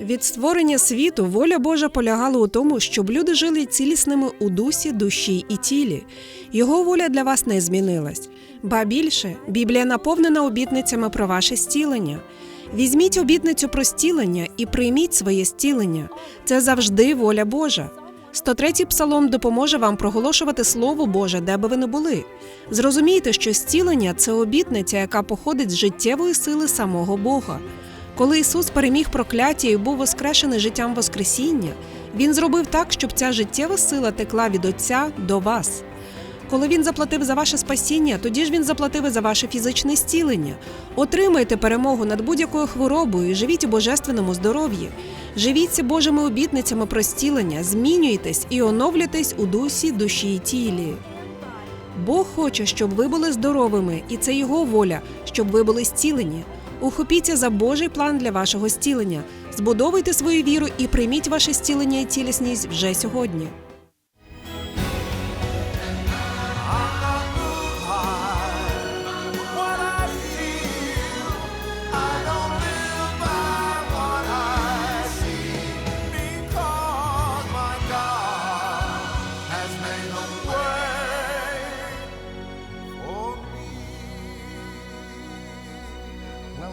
Від створення світу воля Божа полягала у тому, щоб люди жили цілісними у дусі, душі і тілі. Його воля для вас не змінилась. Ба більше, Біблія наповнена обітницями про ваше стілення. Візьміть обітницю про стілення і прийміть своє стілення. Це завжди воля Божа. 103-й псалом допоможе вам проголошувати Слово Боже, де би ви не були. Зрозумійте, що зцілення це обітниця, яка походить з життєвої сили самого Бога. Коли Ісус переміг прокляття і був воскрешений життям Воскресіння, Він зробив так, щоб ця життєва сила текла від Отця до вас. Коли він заплатив за ваше спасіння, тоді ж він заплатив і за ваше фізичне зцілення. Отримайте перемогу над будь-якою хворобою і живіть у божественному здоров'ї. Живіться Божими обітницями про зцілення, змінюйтесь і оновлюйтесь у дусі, душі і тілі. Бог хоче, щоб ви були здоровими, і це його воля, щоб ви були зцілені. Ухопіться за Божий план для вашого зцілення, збудовуйте свою віру і прийміть ваше зцілення і цілісність вже сьогодні.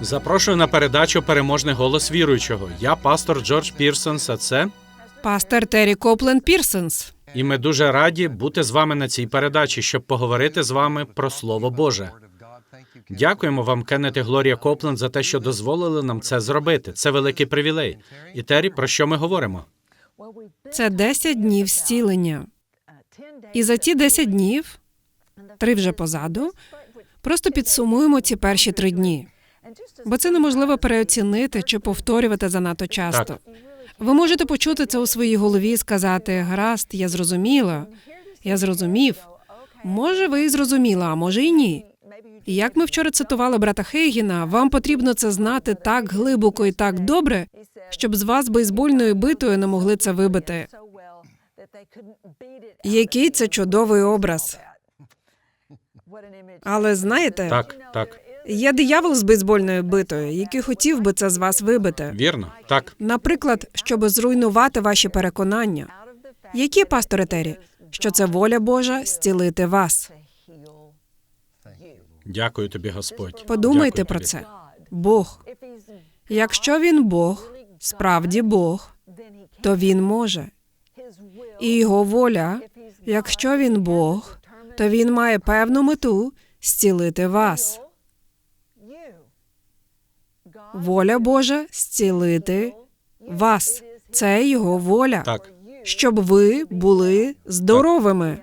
Запрошую на передачу Переможний голос віруючого. Я пастор Джордж Пірсонс, а це. Пастор Террі Коплен Пірсонс. І ми дуже раді бути з вами на цій передачі, щоб поговорити з вами про Слово Боже. Дякуємо вам, Кеннет і Глорія Копленд, за те, що дозволили нам це зробити. Це великий привілей. І Террі, про що ми говоримо? Це 10 днів зцілення. І за ті 10 днів, три вже позаду, просто підсумуємо ці перші три дні. Бо це неможливо переоцінити чи повторювати занадто часто. Так. Ви можете почути це у своїй голові і сказати: гаразд, я зрозуміла, я зрозумів. Може, ви і зрозуміла, а може і ні. І як ми вчора цитували брата Хейгіна, вам потрібно це знати так глибоко і так добре, щоб з вас бейсбольною битою не могли це вибити. Який це чудовий образ. Але знаєте, Так, так, є диявол з бейсбольною битою, який хотів би це з вас вибити. вірно, так. Наприклад, щоб зруйнувати ваші переконання. Які пастори Террі? Що це воля Божа зцілити вас. Дякую тобі, Господь. Подумайте Дякую про тобі. це. Бог. Якщо він Бог, справді Бог, то він може. І його воля, якщо він Бог, то він має певну мету зцілити вас. Воля Божа зцілити вас. Це його воля, Так, щоб ви були здоровими.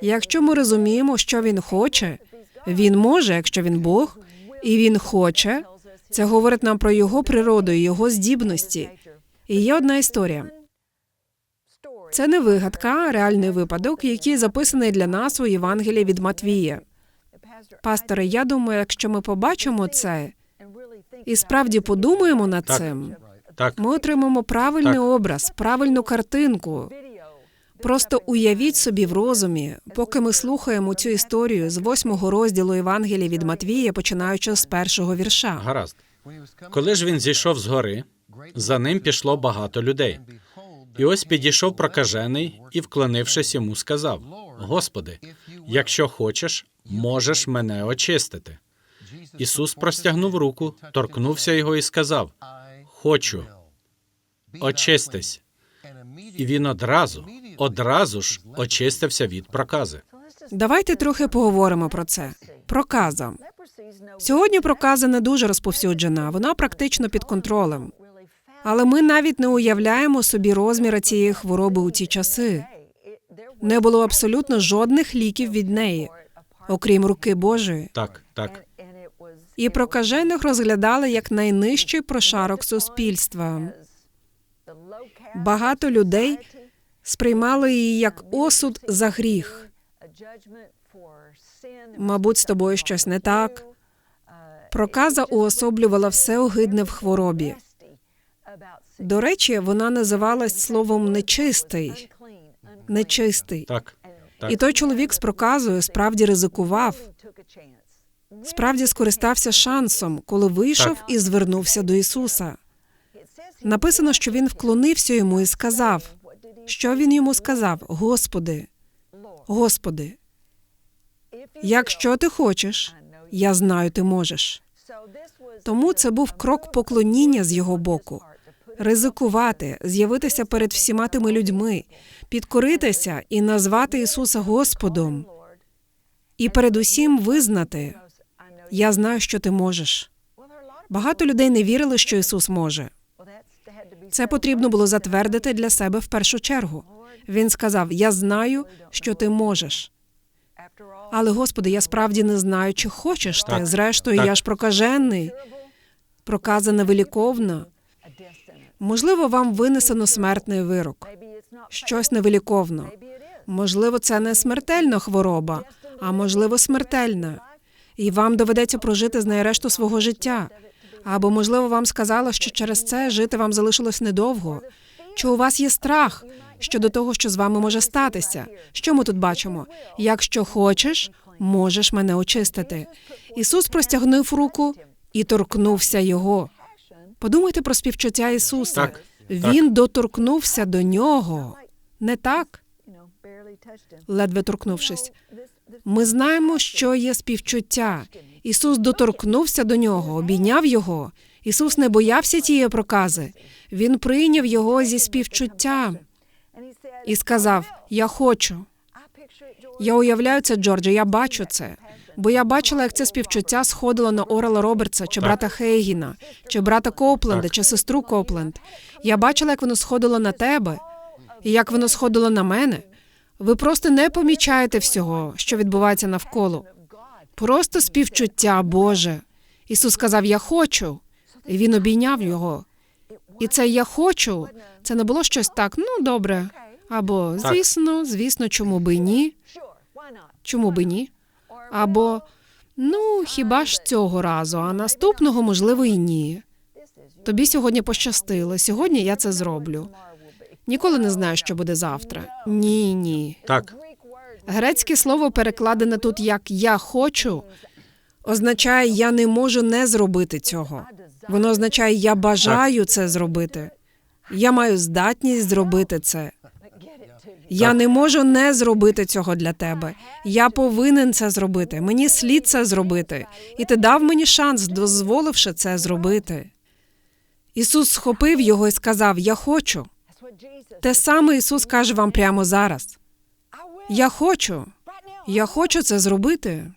Якщо ми розуміємо, що він хоче, він може, якщо він Бог, і він хоче. Це говорить нам про його природу і його здібності. І є одна історія. Це не вигадка, а реальний випадок, який записаний для нас у Євангелії від Матвія. Пасторе, я думаю, якщо ми побачимо це і справді подумаємо над Так. цим, так, ми отримаємо правильний Так. образ, правильну картинку. Просто уявіть собі в розумі, поки ми слухаємо цю історію з восьмого розділу Євангелія від Матвія, починаючи з першого вірша. гаразд. Коли ж він зійшов з гори, за ним пішло багато людей. І ось підійшов прокажений і, вклонившись йому, сказав: Господи, якщо хочеш, можеш мене очистити. Ісус простягнув руку, торкнувся його і сказав: Хочу, очистись. І він одразу, одразу ж очистився від прокази. Давайте трохи поговоримо про це. Проказа. Сьогодні проказа не дуже розповсюджена, вона практично під контролем. Але ми навіть не уявляємо собі розміри цієї хвороби у ті часи. Не було абсолютно жодних ліків від неї, окрім руки Божої. Так, так, І прокажених розглядали як найнижчий прошарок суспільства. Багато людей сприймали її як осуд за гріх. Мабуть, з тобою щось не так. Проказа уособлювала все огидне в хворобі. До речі, вона називалась словом нечистий. Нечистий. так, так. І той чоловік з проказою справді ризикував, справді скористався шансом, коли вийшов Так. і звернувся до Ісуса. Написано, що він вклонився йому і сказав. Що він йому сказав? Господи, Господи, якщо ти хочеш, я знаю, ти можеш. Тому це був крок поклоніння з його боку. Ризикувати, з'явитися перед всіма тими людьми, підкоритися і назвати Ісуса Господом, і передусім визнати: Я знаю, що ти можеш. Багато людей не вірили, що Ісус може. Це потрібно було затвердити для себе в першу чергу. Він сказав: Я знаю, що ти можеш. Але, Господи, я справді не знаю, чи хочеш ти. Так, Зрештою, так. я ж прокажений, проказа невиліковна. Можливо, вам винесено смертний вирок, щось невиліковно. Можливо, це не смертельна хвороба, а можливо, смертельна. І вам доведеться прожити з нею решту свого життя. Або, можливо, вам сказали, що через це жити вам залишилось недовго. Чи у вас є страх щодо того, що з вами може статися? Що ми тут бачимо? Якщо хочеш, можеш мене очистити. Ісус простягнув руку і торкнувся його. Подумайте про співчуття Ісуса. Так, Він доторкнувся до нього. Не так, ледве торкнувшись. Ми знаємо, що є співчуття. Ісус доторкнувся до нього, обійняв його. Ісус не боявся тієї прокази. Він прийняв його зі співчуттям і сказав: Я хочу. Я уявляю це, Джордже, я бачу це. Бо я бачила, як це співчуття сходило на Орела Робертса, чи брата Хейгіна, чи брата Копленда, Так. чи сестру Копленд. Я бачила, як воно сходило на тебе, і як воно сходило на мене. Ви просто не помічаєте всього, що відбувається навколо. Просто співчуття Боже. Ісус сказав: Я хочу, і Він обійняв його. І це я хочу. Це не було щось так, ну добре. Або звісно, звісно, чому би ні? Чому би ні? Або ну, хіба ж цього разу, а наступного, можливо, і ні. Тобі сьогодні пощастило. Сьогодні я це зроблю. Ніколи не знаю, що буде завтра. Ні, ні. Так, Грецьке слово перекладене тут як я хочу, означає я не можу не зробити цього. Воно означає я бажаю це зробити. Я маю здатність зробити це. Я не можу не зробити цього для тебе. Я повинен це зробити. Мені слід це зробити. І ти дав мені шанс, дозволивши це зробити. Ісус схопив його і сказав: Я хочу. Те саме Ісус каже вам прямо зараз. Я хочу. Я хочу це зробити.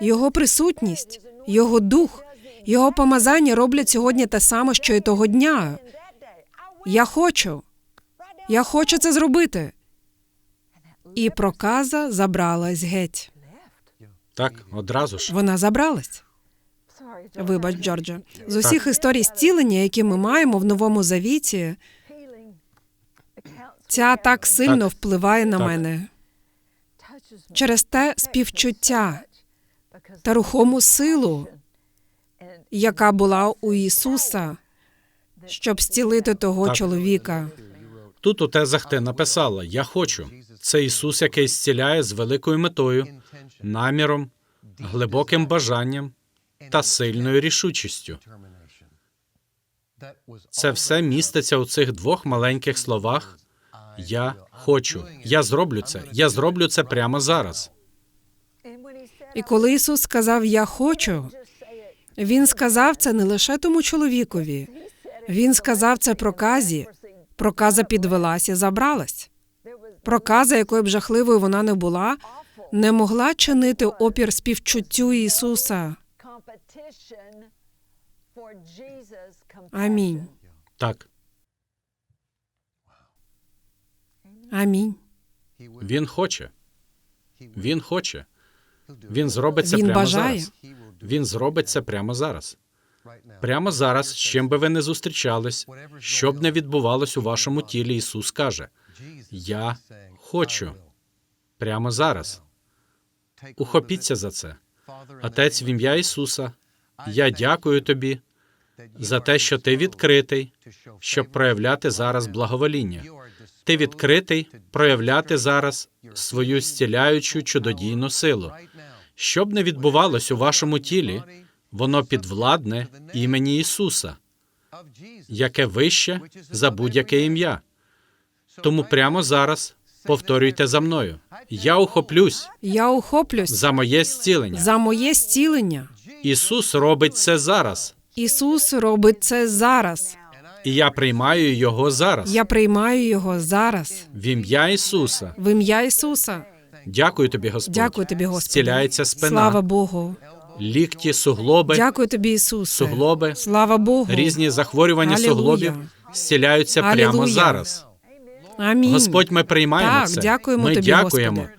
Його присутність, його дух, його помазання роблять сьогодні те саме, що й того дня. Я хочу. Я хочу це зробити. І проказа забралась геть. так, одразу ж. Вона забралась. Вибач, Джордже. З усіх історій зцілення, які ми маємо в новому завіті, ця так сильно Так. впливає на Так. мене. Через те співчуття та рухому силу, яка була у Ісуса, щоб зцілити того Так. чоловіка. Тут у тезах ти написала Я хочу. Це Ісус, який зціляє з великою метою, наміром, глибоким бажанням та сильною рішучістю. Це все міститься у цих двох маленьких словах. Я хочу. Я зроблю це. Я зроблю це прямо зараз. І коли Ісус сказав Я хочу, Він сказав це не лише тому чоловікові. Він сказав це проказі. Проказа підвелася, забралась. Проказа, якою б жахливою вона не була, не могла чинити опір співчуттю Ісуса. Амінь. Так, Амінь. він хоче. Він хоче. Він зробить це Він прямо бажає. зараз. Він зробить це прямо зараз. Прямо зараз, з чим би ви не зустрічались, що б не відбувалось у вашому тілі, Ісус каже: Я хочу прямо зараз. Ухопіться за це. Отець, в ім'я Ісуса, я дякую тобі за те, що ти відкритий, щоб проявляти зараз благовоління. Ти відкритий проявляти зараз свою зціляючу чудодійну силу. Що б не відбувалось у вашому тілі, воно підвладне імені Ісуса. яке вище за будь-яке ім'я. Тому прямо зараз повторюйте за мною: я ухоплюсь Я ухоплюсь за моє зцілення. за моє зцілення. Ісус робить це зараз, Ісус робить це зараз. І я приймаю його зараз. Я приймаю його зараз. В ім'я Ісуса. В ім'я Ісуса. Дякую тобі, Господь. Дякую тобі, Господи. Зціляється спина, Слава Богу. лікті, суглоби, Дякую тобі, Ісусе. суглоби, Слава Богу. різні захворювання Алілуя. суглобів зціляються прямо зараз. Амінь. Господь, ми приймаємо Так, це. дякуємо ми тобі, дякуємо. Господи.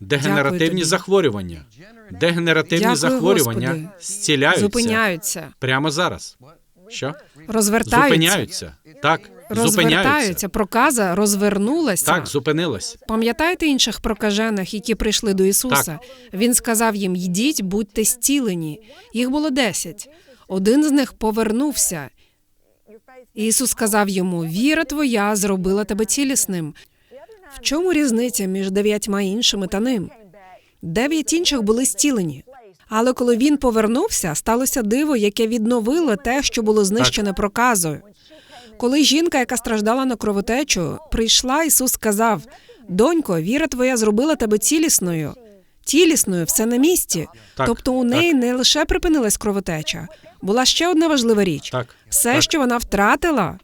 Дегенеративні Дякую тобі. захворювання. Дегенеративні Дякую, захворювання Господи. зціляються Зупиняються. прямо зараз. Що? Розвертаються. Зупиняються. Так, зупиняються. Розвертаються. Проказа розвернулася. Так, зупинилась. Пам'ятаєте інших прокажених, які прийшли до Ісуса? Він сказав їм: йдіть, будьте зцілені. Їх було десять. Один з них повернувся. Ісус сказав йому: Віра твоя зробила тебе цілісним. В чому різниця між дев'ятьма іншими та ним? Дев'ять інших були зцілені. Але коли він повернувся, сталося диво, яке відновило те, що було знищене проказою. Коли жінка, яка страждала на кровотечу, прийшла, Ісус сказав: Донько, віра твоя зробила тебе цілісною. Цілісною, все на місці. Так, тобто у неї не лише припинилась кровотеча, була ще одна важлива річ: Так, все, так. що вона втратила,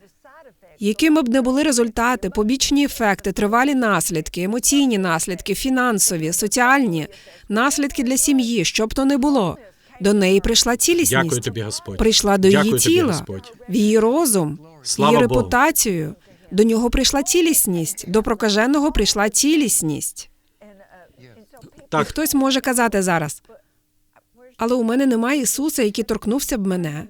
якими б не були результати, побічні ефекти, тривалі наслідки, емоційні наслідки, фінансові, соціальні, наслідки для сім'ї, що б то не було. До неї прийшла цілісність. Дякую тобі, Господь. Прийшла до Дякую її тобі, тіла, Господь. в її розум, Слава її Богу. репутацію. До нього прийшла цілісність, до прокаженого прийшла цілісність. І хтось може казати зараз. Але у мене немає Ісуса, який торкнувся б мене.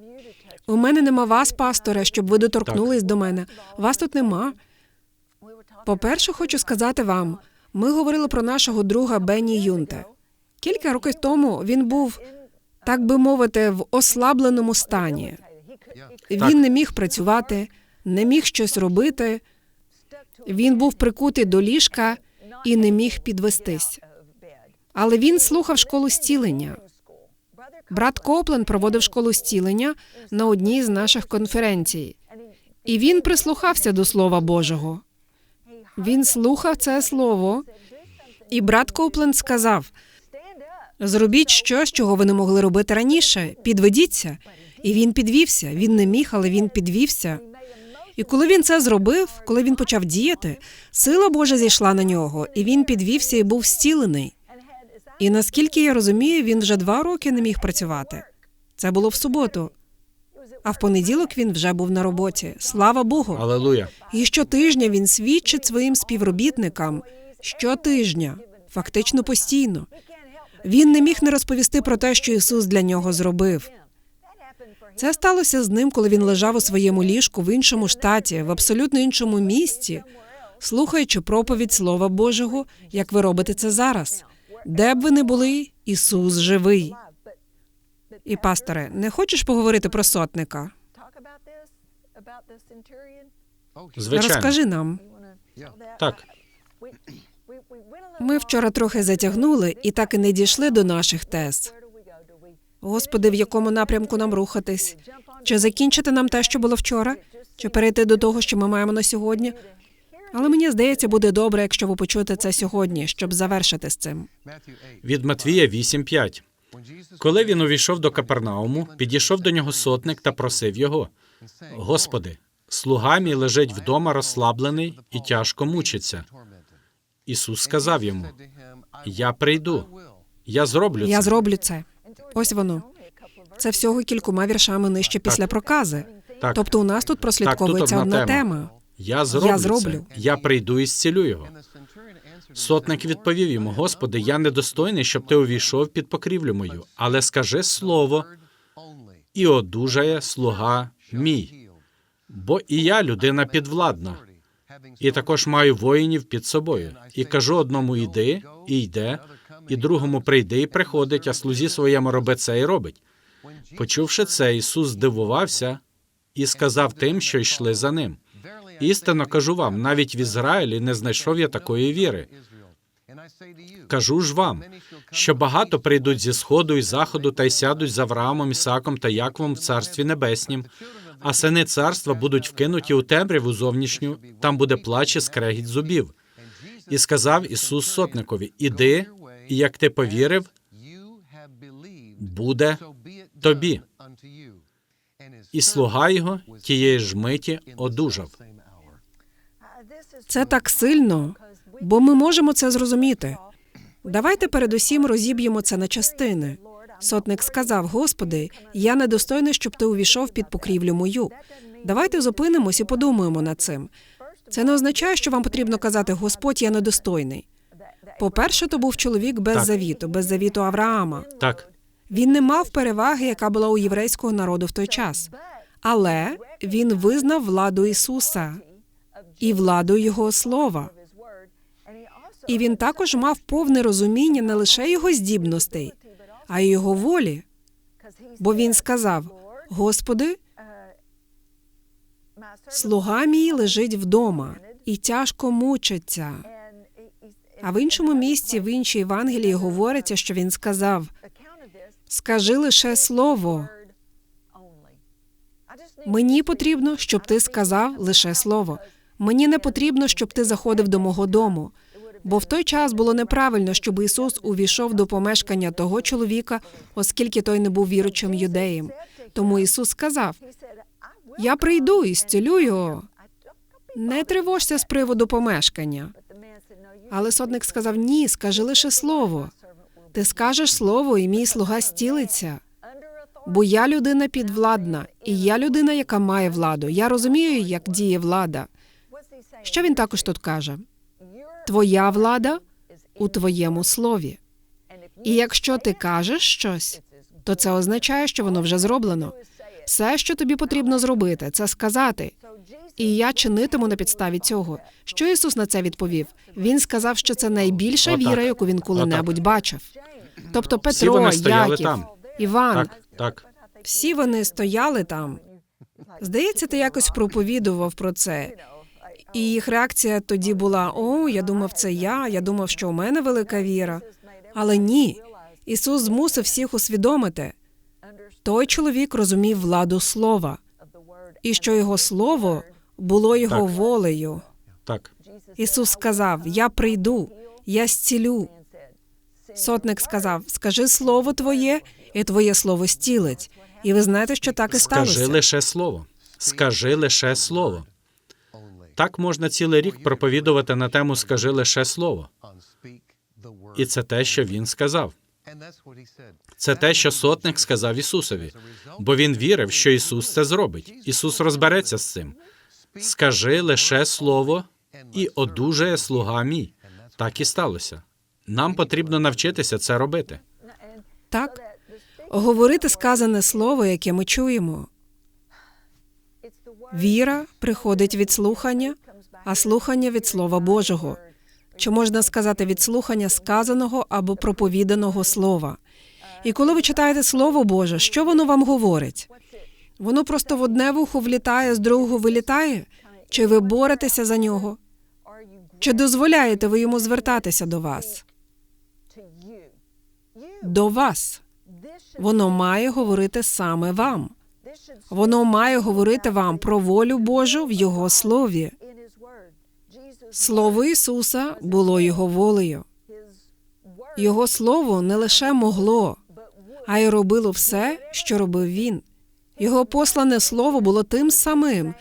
У мене нема вас, пасторе, щоб ви доторкнулись до мене. Вас тут нема. По-перше, хочу сказати вам: ми говорили про нашого друга Бенні Юнте. Кілька років тому він був, так би мовити, в ослабленому стані. Він не міг працювати, не міг щось робити. Він був прикутий до ліжка і не міг підвестись. Але він слухав школу зцілення. Брат Коплен проводив школу зцілення на одній з наших конференцій, і він прислухався до Слова Божого. Він слухав це слово, і брат Коплен сказав: зробіть щось, чого ви не могли робити раніше. Підведіться. І він підвівся. Він не міг, але він підвівся. І коли він це зробив, коли він почав діяти, сила Божа зійшла на нього, і він підвівся і був зцілений. І наскільки я розумію, він вже два роки не міг працювати. Це було в суботу. А в понеділок він вже був на роботі. Слава Богу. алелуя. І щотижня він свідчить своїм співробітникам щотижня, фактично постійно. Він не міг не розповісти про те, що Ісус для нього зробив. Це сталося з ним, коли він лежав у своєму ліжку в іншому штаті, в абсолютно іншому місті, слухаючи проповідь Слова Божого, як ви робите це зараз. Де б ви не були, Ісус живий. І пасторе, не хочеш поговорити про сотника? Звичайно. Розкажи нам. Так. Ми вчора трохи затягнули і так і не дійшли до наших тез. Господи, в якому напрямку нам рухатись? Чи закінчити нам те, що було вчора, чи перейти до того, що ми маємо на сьогодні? Але мені здається, буде добре, якщо ви почуєте це сьогодні, щоб завершити з цим. Від Матвія 8.5. Коли він увійшов до Капернауму, підійшов до нього сотник та просив його: Господи, слуга мій лежить вдома розслаблений і тяжко мучиться. Ісус сказав йому: Я прийду, я зроблю це. Я зроблю це. Ось воно. Це всього кількома віршами нижче після прокази. Так. Тобто у нас тут прослідковується одна одна тема. тема. Я зроблю, Я зроблю. це. Я прийду і зцілю його. Сотник відповів йому: Господи, я недостойний, щоб ти увійшов під покрівлю мою, але скажи слово, і одужає слуга мій. Бо і я людина підвладна, і також маю воїнів під собою. І кажу одному іди, і йде, і другому прийди, і приходить, а слузі своєму роби це і робить. Почувши це, Ісус здивувався і сказав тим, що йшли за ним. Істинно кажу вам, навіть в Ізраїлі не знайшов я такої віри. Кажу ж вам, що багато прийдуть зі сходу і заходу та й сядуть з Авраамом, Ісаком та Яковом в царстві небеснім, а сини царства будуть вкинуті у темряву зовнішню, там буде плач і скрегіт зубів. І сказав Ісус сотникові: Іди, і як ти повірив, буде тобі. І слуга його тієї ж миті одужав. Це так сильно, бо ми можемо це зрозуміти. Давайте передусім розіб'ємо це на частини. Сотник сказав: Господи, я недостойний, щоб ти увійшов під покрівлю мою. Давайте зупинимось і подумаємо над цим. Це не означає, що вам потрібно казати Господь, я недостойний. По-перше, то був чоловік без Так. завіту, без завіту Авраама. Так, Він не мав переваги, яка була у єврейського народу в той час, але він визнав владу Ісуса і владу Його слова. І він також мав повне розуміння не лише його здібностей, а й його волі. Бо він сказав: Господи, слуга мій лежить вдома і тяжко мучиться. А в іншому місці, в іншій Євангелії говориться, що він сказав: Скажи лише слово. Мені потрібно, щоб ти сказав лише слово. Мені не потрібно, щоб ти заходив до мого дому. Бо в той час було неправильно, щоб Ісус увійшов до помешкання того чоловіка, оскільки той не був віручим юдеєм. Тому Ісус сказав: Я прийду і зцілю його. Не тривожся з приводу помешкання. Але сотник сказав: Ні, скажи лише слово. Ти скажеш слово, і мій слуга стілиться. Бо я людина підвладна, і я людина, яка має владу. Я розумію, як діє влада. Що він також тут каже? Твоя влада у твоєму слові. І якщо ти кажеш щось, то це означає, що воно вже зроблено. Все, що тобі потрібно зробити, це сказати. І я чинитиму на підставі цього. Що Ісус на це відповів? Він сказав, що це найбільша Отак. віра, яку він коли-небудь бачив. Тобто Всі Петро, вони стояли Яків, там. Іван, так, так. всі вони стояли там. Здається, ти якось проповідував про це. І їх реакція тоді була: О, я думав, це я. Я думав, що у мене велика віра. Але ні. Ісус змусив всіх усвідомити. Той чоловік розумів владу слова, і що його слово було його Так. волею. Так, Ісус сказав: Я прийду, я зцілю. Сотник сказав: Скажи слово твоє, і твоє слово стілить. І ви знаєте, що так і скажи лише слово. Скажи лише слово. Так можна цілий рік проповідувати на тему Скажи лише слово. І це те, що він сказав. Це те, що сотник сказав Ісусові, бо він вірив, що Ісус це зробить. Ісус розбереться з цим. Скажи лише слово, і одужає слуга мій. Так і сталося. Нам потрібно навчитися це робити. Так, говорити сказане слово, яке ми чуємо. Віра приходить від слухання, а слухання від Слова Божого. Чи можна сказати від слухання сказаного або проповіданого слова? І коли ви читаєте Слово Боже, що воно вам говорить? Воно просто в одне вухо влітає, з другого вилітає? Чи ви боретеся за нього? Чи дозволяєте ви йому звертатися до вас? До вас. Воно має говорити саме вам. Воно має говорити вам про волю Божу в Його слові. Слово Ісуса було Його волею. Його слово не лише могло, а й робило все, що робив він. Його послане слово було тим самим,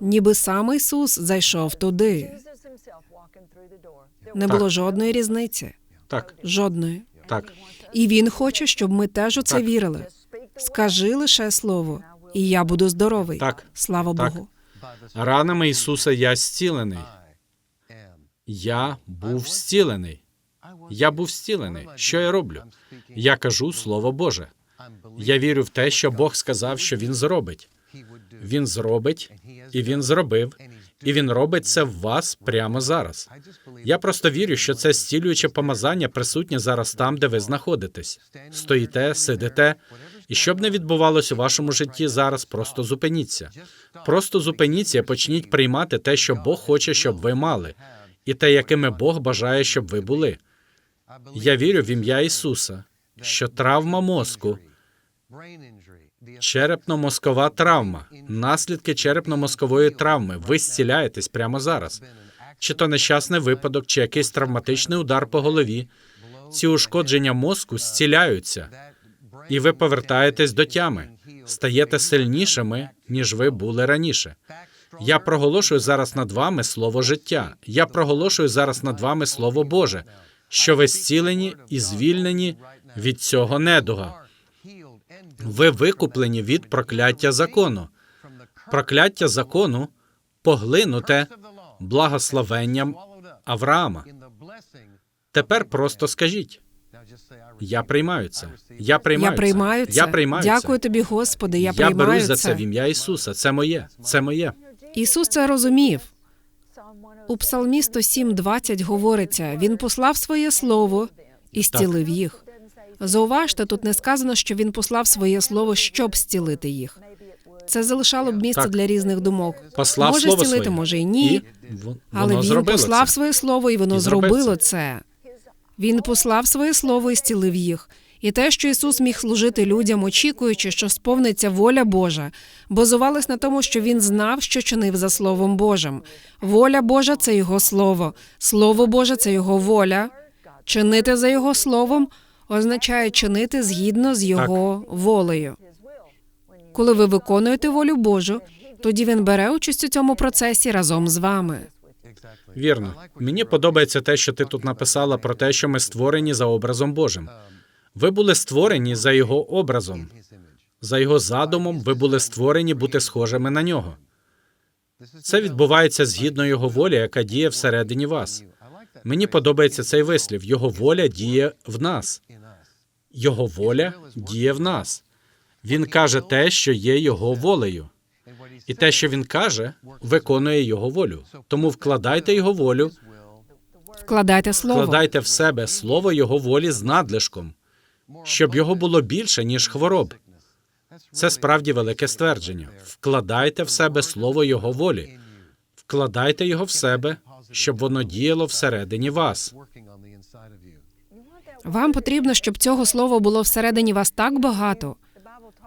ніби сам Ісус зайшов туди. Не було жодної різниці. Так, Жодної. так, І він хоче, щоб ми теж у це Так. вірили. Скажи лише слово, і я буду здоровий. Так. Слава Так. Богу. ранами Ісуса я зцілений. Я був зцілений. Я був зцілений. Що я роблю? Я кажу Слово Боже. Я вірю в те, що Бог сказав, що Він зробить. Він зробить, і Він зробив, і Він робить це в вас прямо зараз. Я просто вірю, що це зцілююче помазання присутнє зараз там, де ви знаходитесь. Стоїте, сидите. І що б не відбувалося у вашому житті зараз, просто зупиніться. Просто зупиніться і почніть приймати те, що Бог хоче, щоб ви мали, і те, якими Бог бажає, щоб ви були. Я вірю в ім'я Ісуса, що травма мозку, Черепно-мозкова травма, наслідки черепно-мозкової травми. Ви зціляєтесь прямо зараз. Чи то нещасний випадок, чи якийсь травматичний удар по голові. Ці ушкодження мозку зціляються, і ви повертаєтесь до тями, стаєте сильнішими, ніж ви були раніше. Я проголошую зараз над вами слово життя. Я проголошую зараз над вами слово Боже, що ви зцілені і звільнені від цього недуга. Ви викуплені від прокляття закону. Прокляття закону поглинуте благословенням Авраама. Тепер просто скажіть: я приймаю це. Я приймаю я приймаю це. це. Я приймаю Дякую це. тобі, Господи. Я, Я приймаю берусь за це. це в ім'я Ісуса. Це моє. Це моє. Ісус це розумів. Psalm 107. У Псалмі 107.20 говориться: Він послав своє слово і зцілив їх. Зауважте, тут не сказано, що він послав своє слово, щоб зцілити їх. Це залишало б місце Так. для різних думок. Послав може слово зцілити, своє. може і ні. І Але він послав це. своє слово, і воно І зробило це. це. Він послав своє слово і зцілив їх. І те, що Ісус міг служити людям, очікуючи, що сповниться воля Божа, базувалось на тому, що він знав, що чинив за Словом Божим. Воля Божа це його слово, Слово Боже це його воля. Чинити за його словом означає чинити згідно з його волею. Коли ви виконуєте волю Божу, тоді він бере участь у цьому процесі разом з вами. Вірно. Мені подобається те, що ти тут написала про те, що ми створені за образом Божим. Ви були створені за його образом. За його задумом ви були створені бути схожими на нього. Це відбувається згідно його волі, яка діє всередині вас. Мені подобається цей вислів. Його воля діє в нас. Його воля діє в нас. Він каже те, що є його волею. І те, що він каже, виконує його волю. Тому вкладайте його волю, Вкладайте слово. вкладайте в себе слово його волі з надлишком, щоб його було більше, ніж хвороб. Це справді велике ствердження. Вкладайте в себе слово його волі, вкладайте його в себе, щоб воно діяло всередині вас. Вам потрібно, щоб цього слова було всередині вас так багато.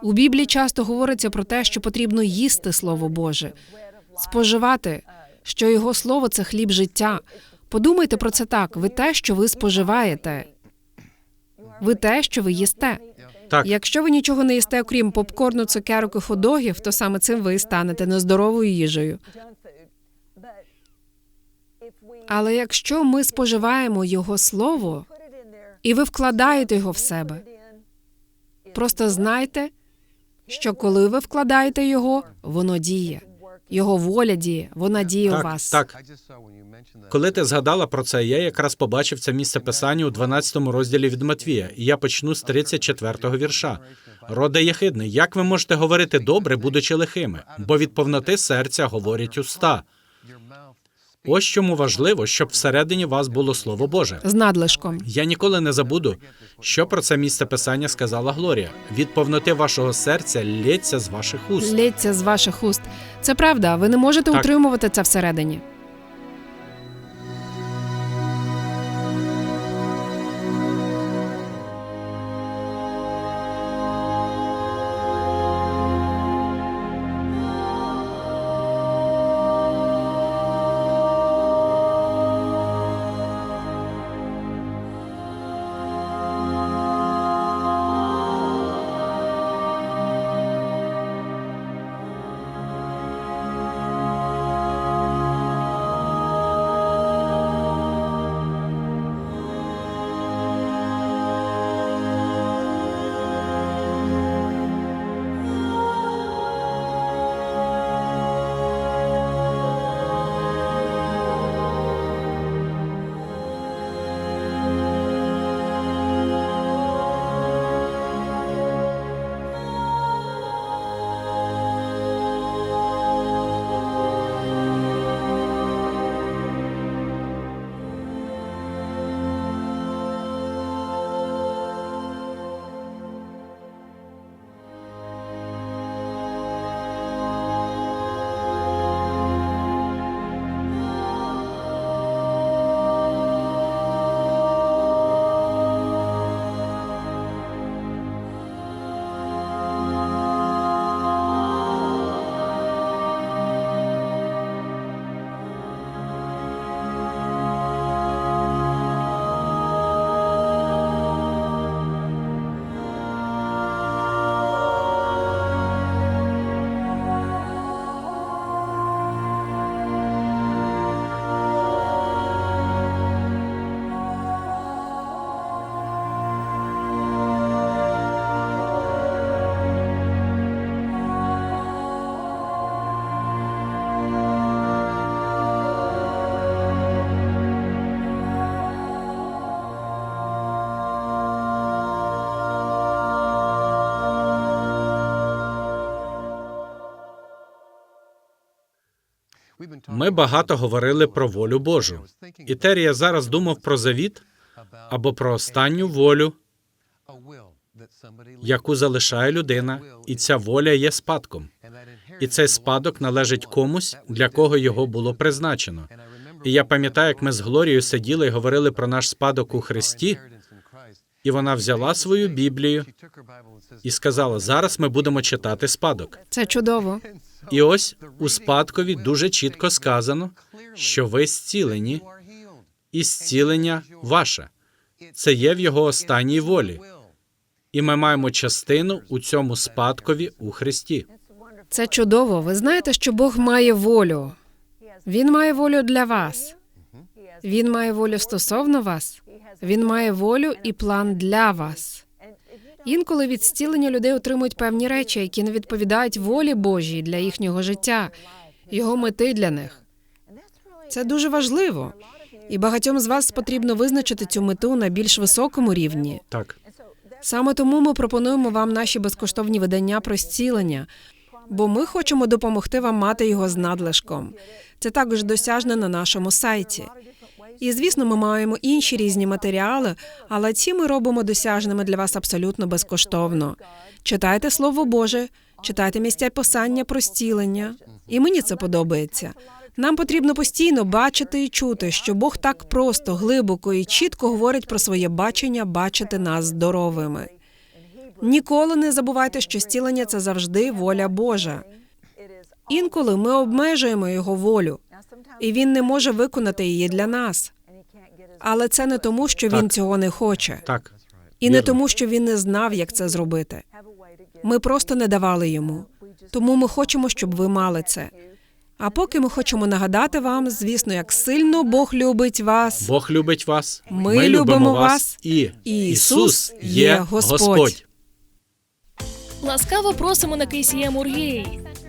У Біблії часто говориться про те, що потрібно їсти Слово Боже, споживати, що його слово це хліб життя. Подумайте про це так: ви те, що ви споживаєте, ви те, що ви їсте. Так, Якщо ви нічого не їсте, окрім попкорну, цукерок і ходогів, то саме цим ви станете нездоровою їжею. Але якщо ми споживаємо його слово, і ви вкладаєте його в себе, Просто знайте, що коли ви вкладаєте його, воно діє. Його воля діє, вона діє у так, вас. так. Коли ти згадала про це, я якраз побачив це місце писання у 12 розділі від Матвія, і я почну з 34-го вірша. Роде єхидний, як ви можете говорити добре, будучи лихими? Бо від повноти серця говорять уста. Ось чому важливо, щоб всередині вас було слово Боже. З надлишком. Я ніколи не забуду, що про це місце писання сказала Глорія. Від повноти вашого серця лється з ваших уст. Лється з ваших уст. Це правда, ви не можете Так. утримувати це всередині. Ми багато говорили про волю Божу. І Террі, я зараз думав про завіт або про останню волю, яку залишає людина, і ця воля є спадком. І цей спадок належить комусь, для кого його було призначено. І я пам'ятаю, як ми з Глорією сиділи і говорили про наш спадок у Христі, і вона взяла свою Біблію і сказала: зараз ми будемо читати спадок. Це чудово. І ось у спадкові дуже чітко сказано, що ви зцілені, і зцілення ваше. Це є в його останній волі. І ми маємо частину у цьому спадкові у Христі. Це чудово. Ви знаєте, що Бог має волю. Він має волю для вас. Він має волю стосовно вас. Він має волю і план для вас. Інколи від зцілення людей отримують певні речі, які не відповідають волі Божій для їхнього життя, його мети для них. Це дуже важливо. І багатьом з вас потрібно визначити цю мету на більш високому рівні. Так, Саме тому ми пропонуємо вам наші безкоштовні видання про зцілення, бо ми хочемо допомогти вам мати його з надлишком. Це також досяжне на нашому сайті. І звісно, ми маємо інші різні матеріали, але ці ми робимо досяжними для вас абсолютно безкоштовно. Читайте Слово Боже, читайте місця писання про зцілення. І мені це подобається. Нам потрібно постійно бачити і чути, що Бог так просто, глибоко і чітко говорить про своє бачення бачити нас здоровими. Ніколи не забувайте, що зцілення це завжди воля Божа. Інколи ми обмежуємо його волю, і він не може виконати її для нас. Але це не тому, що він Так. цього не хоче, так. і не тому, що він не знав, як це зробити. Ми просто не давали йому. Тому ми хочемо, щоб ви мали це. А поки ми хочемо нагадати вам, звісно, як сильно Бог любить вас. Бог любить вас. Ми любимо вас. І Ісус є Господь. Господь. Ласкаво просимо на KCM Ургей.